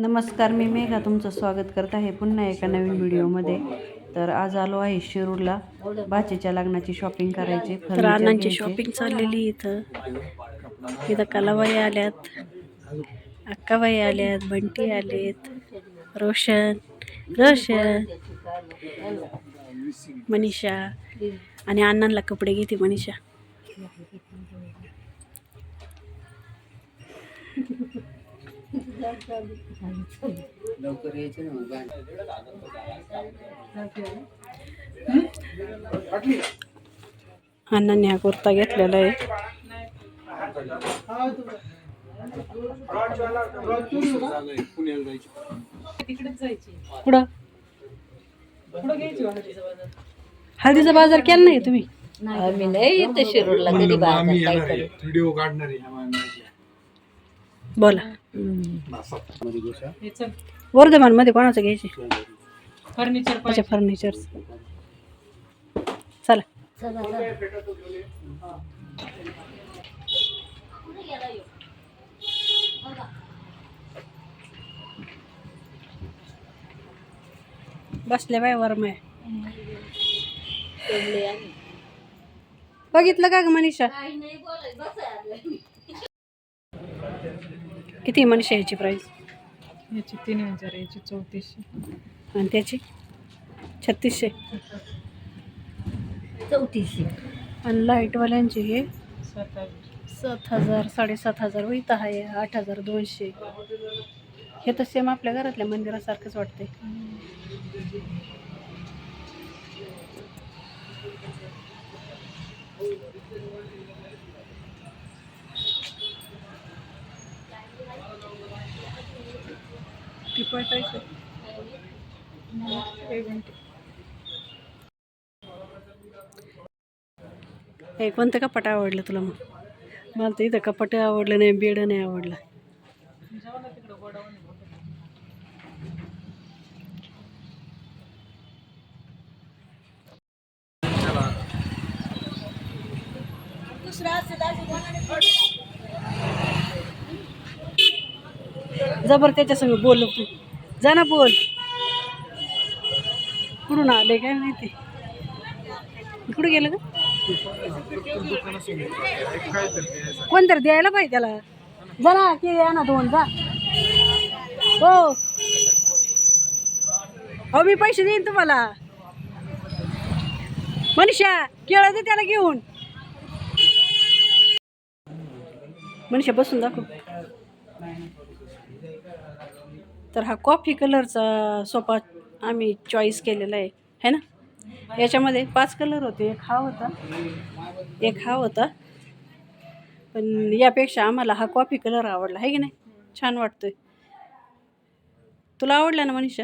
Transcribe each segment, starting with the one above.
नमस्कार मी मेघा तुमचं स्वागत करत आहे पुन्हा एका नवीन व्हिडिओमध्ये. तर आज आलो आहे शिरूरला. बाचेच्या लग्नाची शॉपिंग करायची तर अण्णांची. शॉपिंग चाललेली इथं. इथं कलाबाई आल्यात अक्काबाई आल्यात बंटी आलेत रोशन रोशन मनीषा आणि अण्णांना कपडे घेते मनीषा. अण्णांनी हा कुर्ता घेतलेला आहे. कुठं हळदीचा बाजार केला नाही तुम्ही? आम्ही नाही येते शिरूरला कधी बाजार व्हिडिओ काढणार बोला. वर्धमानमध्ये कोणाचं घ्यायचे? फर्निचर अच्छा फर्निचर चला चला. चला. बसले बाय आम्ही. बघितलं का ग मनीषा? किती मनीषा याची प्राईस याची तीन हजार याची चौतीसशे. आणि त्याची? छत्तीसशे. चौतीसशे. आणि लाईटवाल्यांची हे? सात हजार. सात हजार साडेसात हजार होईत आहे आठ हजार दोनशे. हे तर सेम आपल्या घरातल्या मंदिरासारखंच वाटतंय टिपॉय टाईप आहे. एक मिनिट हे कोणतं कपाट आवडलं तुला मग? मला तर इथं कपाट आवडलं नाही बेड नाही आवडलं. जबर त्याच्यासंग बोललो बोल तू. जा ना बोल. कुठून आले काय माहिती? कुठं गेलं का कोणतरी द्यायला पाहिजे त्याला. जा ना की या ना दोन जा. हो. हो मी पैसे देईन तुम्हाला. मनीषा केळं दे त्याला घेऊन. मनीषा बसून दाखव. तर हा कॉफी कलरचा सोफा आम्ही चॉईस केलेला आहे है ना? याच्यामध्ये पाच कलर होते एक हा होता एक हा होता. पण यापेक्षा आम्हाला हा कॉफी कलर आवडला आहे की नाही? छान वाटतोय. तुला आवडला ना मनीषा?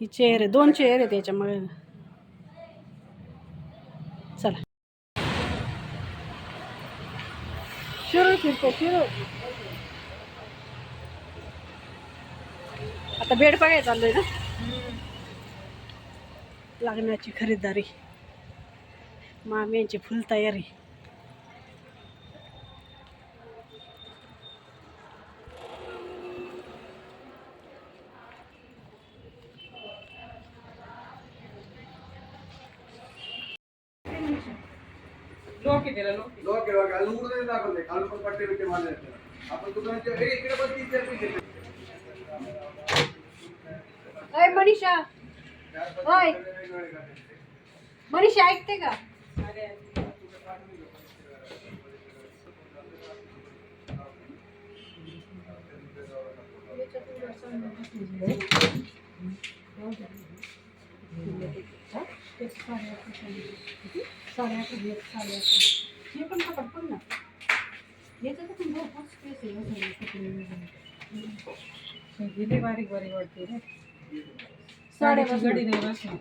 ही चेअर आहे दोन चेअर आहेत याच्यामुळे. चला. शिरूर फिरतो शिरूर आता बेड बघायला चाललोय ना लग्नाची खरीदारी माम्यांची फुल तयारी. लोक लोक अय मनीषा होय मनीषा ऐकते का हे पण पकड पण ना याच्यात पण भरपूर space आहे बसायला. गेले बारीक बारीक वाटते रे साड्या साड्याची नाही बसणार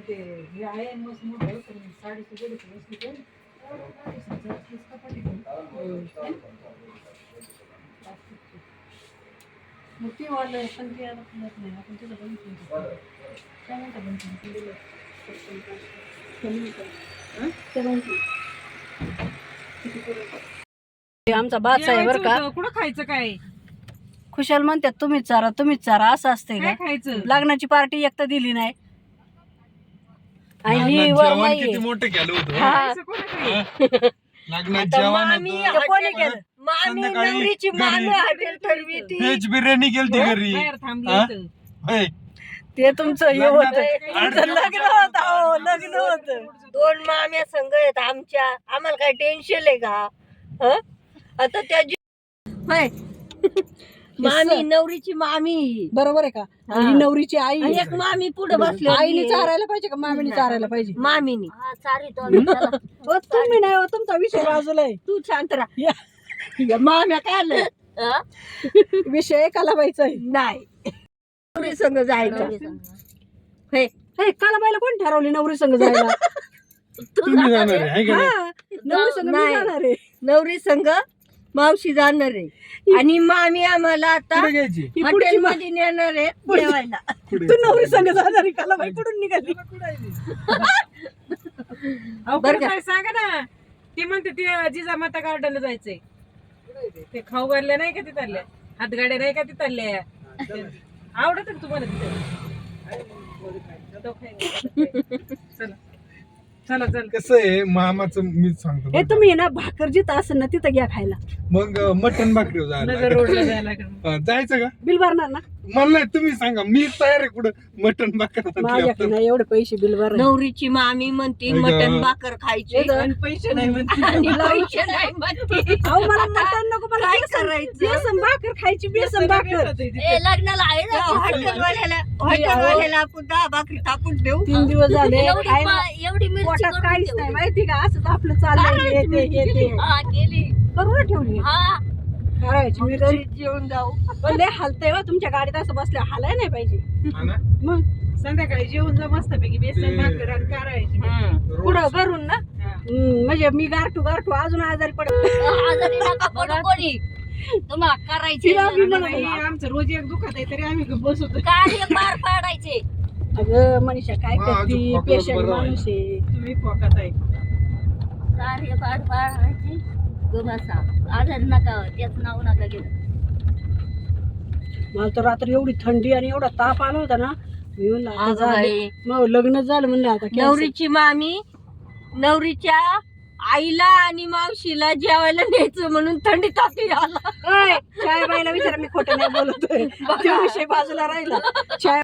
ते हे आहे मस्त मोठं पण साडीची तर मग ते वाढलं पण ते आता नाही आपण तिथं काय म्हणता आमचा बादशा आहे बरं का. कुठं खायचं काय? खुशाल म्हणतात तुम्हीच चारा तुम्हीच चारा असं असते काय का खायचं? लग्नाची पार्टी एक तर दिली नाही. आणि ही लग्नात वर जेवण बाई किती आहे. मोठं केलं होतं हा. कोणा काय? लग्नात जेवण ते कोणी केलं? संध्याकाळी व्हेज बिर्याणी केलती घरी. बाहेर थांबले हा? होतं. होय. ते तुमचं हे लग्नात होतं. तुमचं लग्न होतं हो लग्न होतं. दोन माम्या संघ आहेत आमच्या. आम्हाला काय टेन्शन आहे का? हं? आता त्या होय. मामी नवरीची मामी. बरोबर आहे का? आणि हा. नवरीची आई. आणि एक मामी पुढे बसली आईने. चारायला पाहिजे का? मामीने चारायला पाहिजे? मामीनी. हो, तुम्ही नाही हो तुमचा विषय बाजूला आहे तू शांत राहा. या. माम्या काय आलं हं? विषय एकाला आहे नाही. नवरी संघ जायचं. होय हे. कालाबाईला कोण ठरवली नवरी संघ जायला? तुम्ही जाणार आहे, आहे. का नाही? हा, नवरी संघ मी नाही. जाणार आहे. नवरी संघ मावशी जाणार आहे. आणि मामी आम्हाला आता कुठे घ्यायची? ही पुढची हॉटेल मा- मध्ये नेणार आहे जेवायला. पुढे तू नवरी जाणार आहे कुठून निघाली? अहो, बरं का? सांगा ना. ते म्हणते ते जिजामाता गार्डनला जायचंय. ते? खाऊ घालल्या नाही का तिथल्या हातगाड्या नाही का तिथल्या आवडत का तुम्हाला तिथे? तो खायला. चला कसं आहे मामाचं मीच सांगतो हे बरं का. तुम्ही ना भाकर जिथं असेल ना तिथं घ्या खायला. मग मटन भाकरी जायला. नगर रोडला जायला लागेल. हा, जायचं का? बिल भरणार ना? मला नाही, तुम्ही सांगा मी तयार आहे कुठं मटन भाकरी माझ्याकडे नाही एवढे पैसे बिल भर नवरीची मामी म्हणते ग. मटन भाकर खायची. आणि पैसे नाही म्हणते. आणि पैसे नाही म्हणते. अहो मला मटण नको मला काय बेसन- करायचं? बेसन भाकर खायची बेसन भाकर ए, लग्नाला आहे ना हॉटेलवाल्याला? हॉटेलवाल्याला आपण दहा भाकरी टाकून देऊ. तीन दिवस झाले एवढी खायला पा- एवढी मिरची पोटात करून काहीच. नाही माहिती का? असंच आपलं चाललंय हे ते हे ते. हा गेली करून ठेवली. हा. करायची मी घरी जेवून जाऊ. पण लय हलतंय हो तुमच्या गाडीत असं बसल्या हालाय नाही पाहिजे. हा ना? मग? संध्याकाळी जेवून जा मस्तपैकी बेसन भाकर आणि करायची. पुढं भरून ना? हा. हम्म, म्हणजे मी गारठू गारठू अजून आजारी पडत. आजारी नका पडू कोणी. तुम्हाला करायचे तिला बी आणि म्हणा बाई, आमचं रोज एक दुखत आहे तरी आम्ही बसवतो कार्य पार पाडायचे. अगं मनीषा काय हा, अजून करते? खोकला पेशंट बरं. माणूस आहे. तुम्ही फोकात आहे. कार्य पार पाडायचे. गोमासा आजारी नका त्याच नाव नका घेऊ मला तर रात्री एवढी थंडी आणि एवढा ताप आला होता ना मी म्हणलं आता अगं झालं. बाई. मग लग्न झालं म्हणलं आता cancel. नवरीची मामी नवरीच्या आईला आणि मावशीला जेवायला न्यायचं म्हणून थंडी तापी आला ओय, चाय बाईला विचारा मी खोटं नाही बोलतोय बाजूला राहिला चाय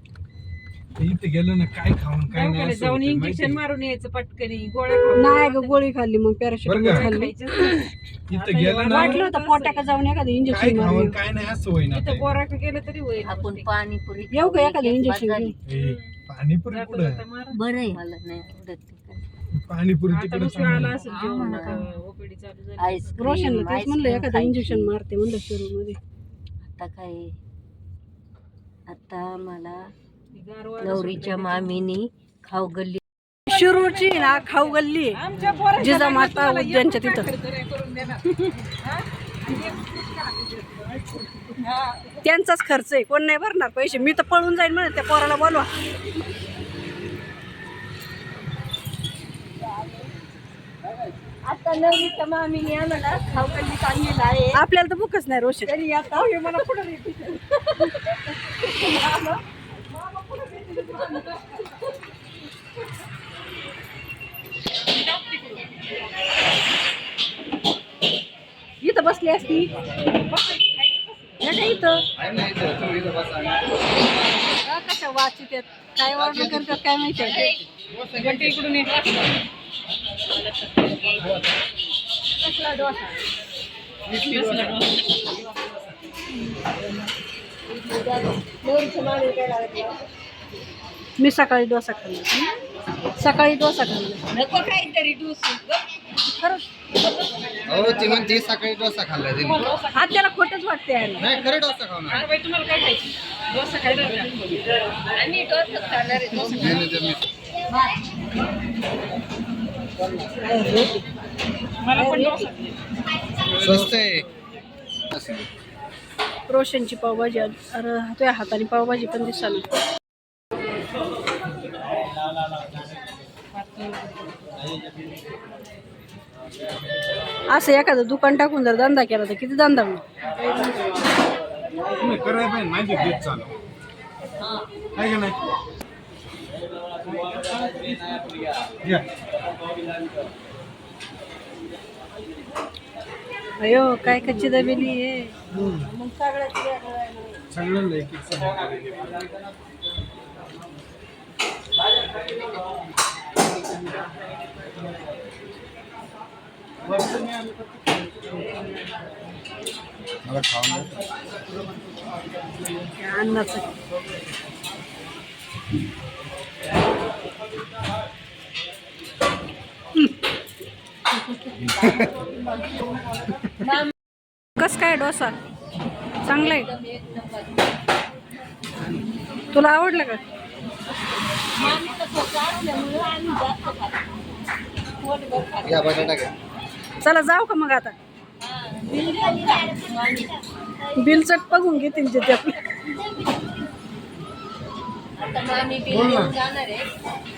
इथे गेलं ना काय खाऊन काय नाही दवाखान्यात असं जाऊन होतं, इंजेक्शन मारून यायचं पटकनी गोळ्या खाऊन नाही ग गोळी खाल्ली मग बरं पॅरासिटामॉल का? खाल्ली. इथं गेलं ना वाटलं होतं पोट्याका जाऊन एखादं काय इंजेक्शन खाऊन मारून काय नाही असं होईना तिथं ते. गोरा गेलं तरी होईल आपण पाणीपुरी येऊ का एखादं एक इंजेक्शन ए, पाणीपुरी जाता कुठं जाता मारा. बरं आहे मला नाही आवडत ते काय. पाणीपुरी आता तिकडे उशिरा आला असेल जेवण नका. ओपीडी चालू झाली आईस्क्रीम रोशनला तेच म्हणलं आईस्क्रीम एखादं खायची. इंजेक्शन मारते म्हणलं सुरू मध्ये आता काय आता मला नवरीच्या मामीनी खाऊ गल्ली. शिरूरची ना खाऊ गल्ली. तुम्हाला एक उद्यानच्या तिथं. हा? त्यांचाच खर्च आहे. कोण नाही भरणार पैसे. मी तर पळून जाईन म्हणत त्या पोराला बोलवा. आता नवरीच्या मामीने आम्हाला खाऊ गल्ली आणलेला आहे. आपल्याला तर बुकच नाही रोशन तरी आता मला पुढे इथं बसली असती नाही इथं हा, कशा वाचित आहेत काय ऑर्डर करतात काय माहिती बंटी इकडून ये. नवरीच्या मामीने काय लागलं मी सकाळी डोसा खाल्ला. सकाळी डोसा खाल्ला. नको काहीतरी डुसू खरंच. हो ती म्हणते सकाळी डोसा खाल्ला हा त्याला खोटच वाटते नाही खरं डोसा खाऊन आला. आता बाई तुम्हाला काय खायचं? डोसा खायला का? आणि डोसा खाणार आहे डोसा नाही, नाही, ते मी- मला पण डोसा स्वस्त आहे. रोशनची पावभाजी. अरे हाताने पावभाजी पण दिसाल असं एखादं दुकान टाकून जर धंदा केला तर किती धंदा होईल? तुम्ही करायला पाहिजे माझी गीत चालू. आहे का नाही? या. अयो काय कच्ची दबेली आहे. मला खाऊन अन्नाचं. कस काय डोसा? चांगला आहे तुला आवडलं का? या बटाटा घ्या. चला जाऊ का मग आता? बिल चट बघून घेतील ते आपलं. आता मामी बिल घेऊन जाणार आहे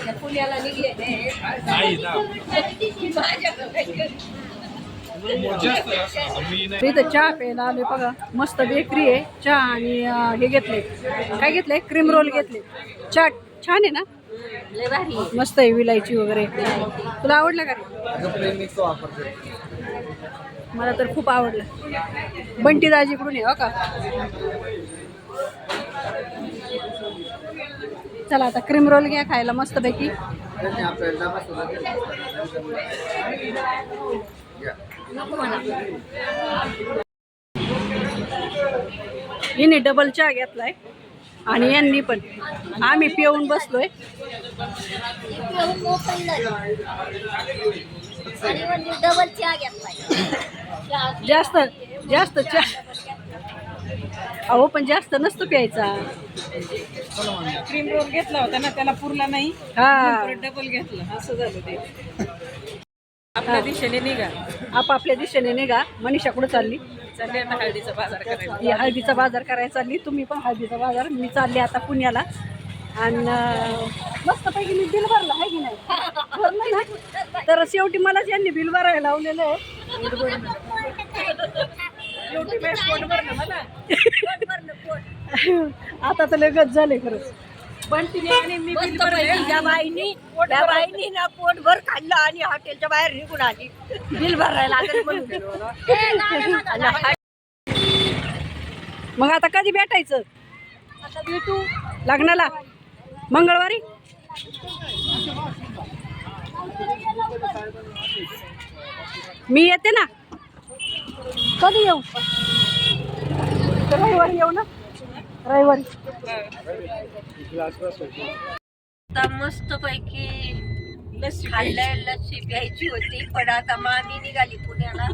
त्या पुण्याला निघले ते माझ्याकडे काही इथं चहा प्यायला आले बघा. मस्त बेकरी आहे. चहा आणि हे घेतले काय घेतले क्रीम रोल घेतले चाट छान आहे ना. मस्त आहे विलायची वगैरे. तुला आवडलं का मला तर खूप आवडलं. बंटी दाजीकडून आहे हो का? चला आता क्रीम रोल घ्या खायला मस्त पैकी. हिने डबल चहा घेतलाय. आणि यांनी पण. आम्ही पिऊन बसलोय. जास्त जास्त चहा अहो पण जास्त नसतो प्यायचा. क्रीम रोल घेतला होता ना त्याला पुरला नाही. हा. डबल घेतलं. असं झालं ते. आपल्या दिशेने निघा. आपापल्या दिशेने निघा. मनीषा कुठं चालली? चालले आता हळदीचा बाजार करायला. ती हळदीचा बाजार करायला चालली. तुम्ही पण हळदीचा बाजार. मी चालली आता पुण्याला. आणि मस्त पैकी मी बिल भरलं आहे की नाही? भरलं ना? तर शेवटी मलाच यांनी बिल भरायला लावलेलं आहे. आता तर लगत झाले खरंच. पण तिने आणि मी बिल त्या बाईनी त्या बाईनी ना पोटभर खाल्लं आणि हॉटेलच्या बाहेर निघून आली. बिल भरायला लागेल म्हणून. आणि मग आता कधी भेटायचं? आता भेटू. लग्नाला? मंगळवारी? मी येते ना. कधी येऊ? रविवारी येऊ ना? रविवारी. आता मस्त पैकी खाल्लंय लस्सी प्यायची होती पण आता मामी निघाली पुण्याला.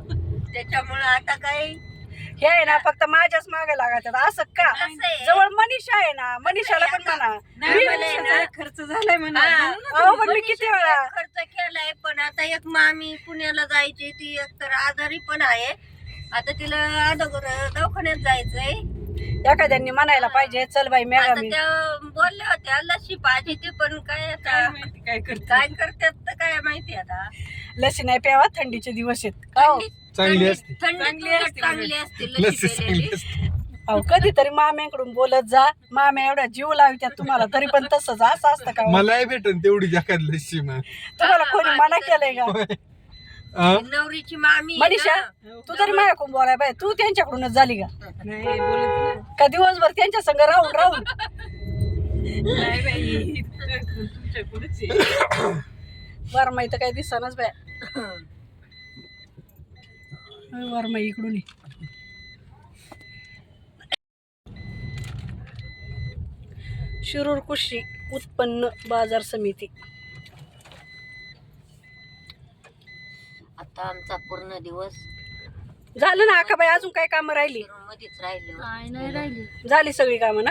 त्याच्यामुळे आता काय? हे आहे ना फक्त माझ्याच मागे लागायचं. असं का? असं आहे. जवळ मनीषा आहे ना मनीषाला पण म्हणा. खर्च झालाय म्हणा. हा. अहो पण मी किती वेळा खर्च केलाय पण आता एक मामी पुण्याला जायची ती एक तर आजारी पण आहे. आता तिला अगोदर दवाखान्यात जायचंय. एखाद्यांनी म्हणायला पाहिजे चल बाई आता मी. त्या बोलल्या होत्या लस्सी पाहिजे ते पण काय आता काय माहिती काय करत काय करतात तर काय माहिती आता. लसी नाही प्यावा थंडीचे दिवस आहेत. का हो? चांगली असते. थंडी चांगली असते चांगली असते लस्सी लस्सी चांगली. असते. अहो कधीतरी माम्याकडून बोलत जा. माम्या एवढा जीव लावत्यात तुम्हाला तरी पण तसंच असं असतं का हो? मलाही भेटन तेवढी जगात लस्सी मग. तुम्हाला कोणी मना केलंय का? नवरीची मामी आहे मनीषा ना. तू तरी माझ्याकडून बोलाय बाय तू त्यांच्याकडूनच झाली का? नाही बोलत ना का दिवसभर त्यांच्या संग राहून राहून? नाही बाई तुमच्या पुढचे वरमाई तर काही दिसनाच बाय वरमाई इकडून ये. शिरूर कृषी उत्पन्न बाजार समिती. आता आमचा पूर्ण दिवस झालं ना आकाबाई अजून काय कामं राहिली? मध्येच राहिलो काय नाही राहिली. झाली सगळी कामं ना?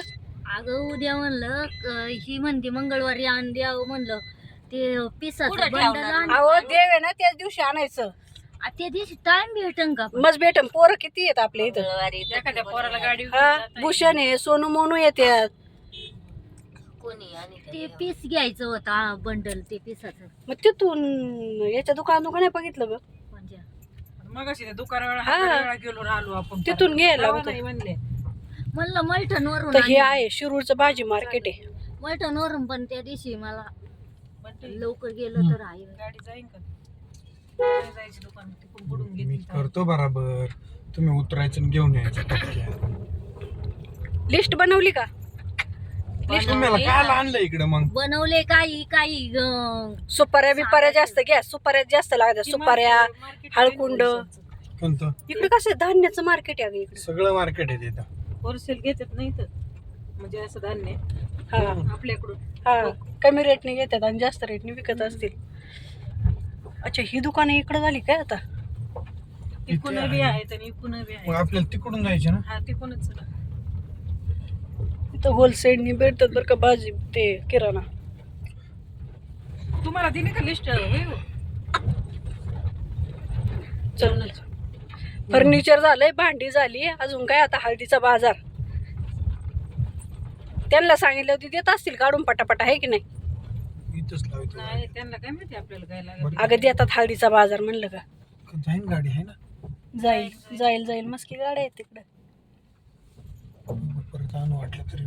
अगं उद्या म्हणलं क- ही म्हणते मंगळवारी आण द्यावं म्हणलं. ते पिसाचं कुठं बंडल ठेवणार? आण. अहो देव आहे ना त्याच दिवशी आणायचं. आ, त्या दिवशी टाइम भेटन का? मग भेटन. पोरं किती आहेत आपल्या इथं? मंगळवारी पोराला गाडी हा भूषण आहे सोनू मोनू येतात कोणी आणि ते पीस घ्यायचं होतं हा, बंडल ते पिसाचं मग तिथून याच्या दुकान दुकान नाही बघितलं ग म्हणजे? मग दुकानावर हा. गेलो आलो आपण तिथून घ्यायला तेव्हा होतं. नाही म्हणले. म्हणलं मलठण वरून तर हे आहे शिरूरचं भाजी मार्केट आहे. मलठण वरून पण त्या दिवशी मला लवकर गेलं तर आहे. गाडी जाईन का? नाही जायची दुकान तिकडून बुडून मी घेतली करतो बराबर. तुम्ही उतरायचं आणि घेऊन यायचं. टपक्या लिस्ट बनवली का? तुम्हाला आणलं इकडे मग? बनवले काही काही ग- सुपाऱ्या बिपाऱ्या जास्त घ्या. सुपाऱ्या जास्त लागतात. सुपाऱ्या हळकुंड. कोणतं? इकडे कसं धान्याचं मार्केट आहे इकडे. सगळं मार्केट आहे तिथं होलसेल घेतात नाही तर म्हणजे असं धान्य. हा. आपल्याकडून. हा. कमी रेटने घेतात आणि जास्त रेटने विकत असतील. अच्छा ही दुकानं इकडे झाली काय आता? इकून बी आहेत आणि इकून बी मग आहेत आपल्याला तिकडून जायचे ना? हा तिकूनच इथं होलसेलनी भेटतात बरं का भाजी ते किराणा. तुम्हाला दिली का लिस्ट चल फर्निचर झालंय भांडी झाली अजून काय आता हळदीचा बाजार. त्यांना सांगितलं होती देत असतील काढून पटापटा आहे की नाही? इथंच लावतो. नाही त्यांना काय माहिती आपल्याला काय अगं देतात हळदीचा बाजार म्हणलं का? जाईन गाडी आहे ना? जाईल जाईल जाईल. मस्की गाड्या आहेत तिकडं. आणू वाटलं तरी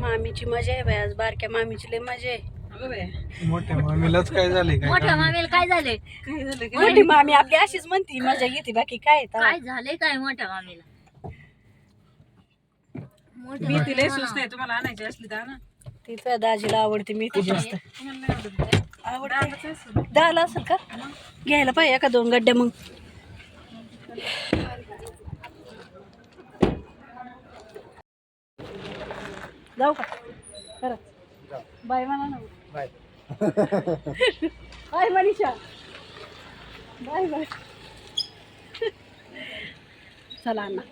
मामीची मजा आहे बाई आज बारक्या मामीची लय मजा आहे. मोठ्या मामीलाच काय झाले काय मोठ्या मामेला काय झाले काय झालं? काय मोठी मामी आपली अशीच म्हणती मजा घेते बाकी काय? काय झाले काय मोठ्या मामेला? मी तिला सुस्त आहे तुम्हाला आणायची असली तर आणा. ती तुझ्या दाजीला आवडते मी ती जास्त आवडत. दहाला असेल का? घ्यायला पाहिजे एका दोन गड्ड्या मग. जाऊ का? खरंच. बाय म्हणा ना. Bye. Bye Manisha. Bye bye. चला अण्णा.